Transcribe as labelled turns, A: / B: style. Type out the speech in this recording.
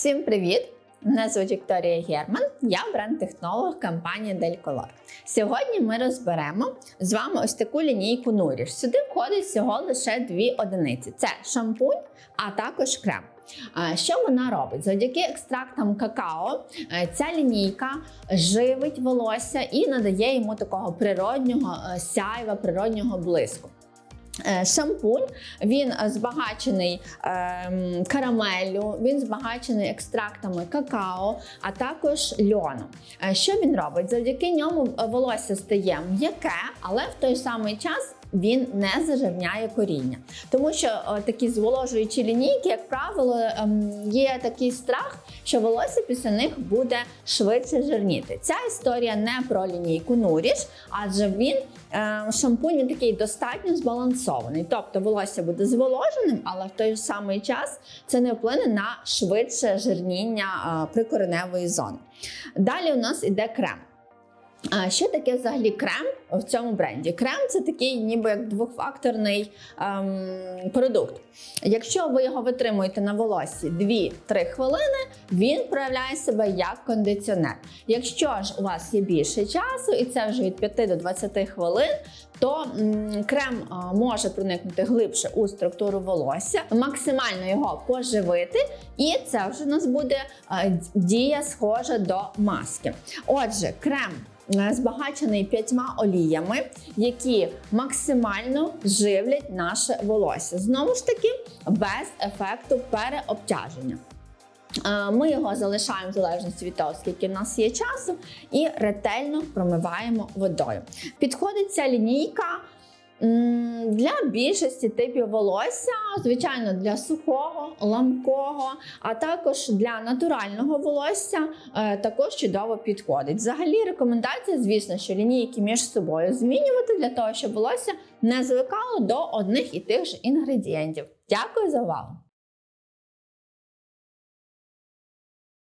A: Всім привіт! Мене звуть Вікторія Герман, я бренд-технолог компанії Дельколор. Сьогодні ми розберемо з вами ось таку лінійку Nourish. Сюди входить всього лише дві одиниці: це шампунь, а також крем. Що вона робить? Завдяки екстрактам какао е, ця лінійка живить волосся і надає йому такого природнього е, сяйва, природнього блиску. Е, Шампунь він е, збагачений ем, карамеллю, він збагачений екстрактами какао, а також льону. Е, Що він робить? Завдяки ньому волосся стає м'яке, але в той самий час. Він не зажирняє коріння, тому що е, такі зволожуючі лінійки, як правило, ем, є такий страх, що волосся після них буде швидше жирніти. Ця історія не про лінійку Nourish, адже він е, шампунь такий достатньо збалансований. Тобто волосся буде зволоженим, але в той самий час це не вплине на швидше жирніння е, прикореневої зони. Далі у нас іде крем. А що таке взагалі крем в цьому бренді? Крем це такий, ніби як двохфакторний ем, продукт. Якщо ви його витримуєте на волосі 2-3 хвилини, він проявляє себе як кондиціонер. Якщо ж у вас є більше часу, і це вже від 5 до 20 хвилин, то м, крем а, може проникнути глибше у структуру волосся, максимально його поживити, і це вже у нас буде а, дія схожа до маски. Отже, крем е, збагачений п'ятьма оліями, які максимально живлять наше волосся. Знову ж таки, без ефекту переобтяження. Е, Ми його залишаємо в залежності від того, скільки в нас є часу, і ретельно промиваємо водою. Підходить ця лінійка для більшості типів волосся, звичайно, для сухого, ламкого, а також для натурального волосся е, також чудово підходить. Взагалі, рекомендація, звісно, що лінійки між собою змінювати для того, щоб волосся не звикало до одних і тих же інгредієнтів. Дякую за увагу!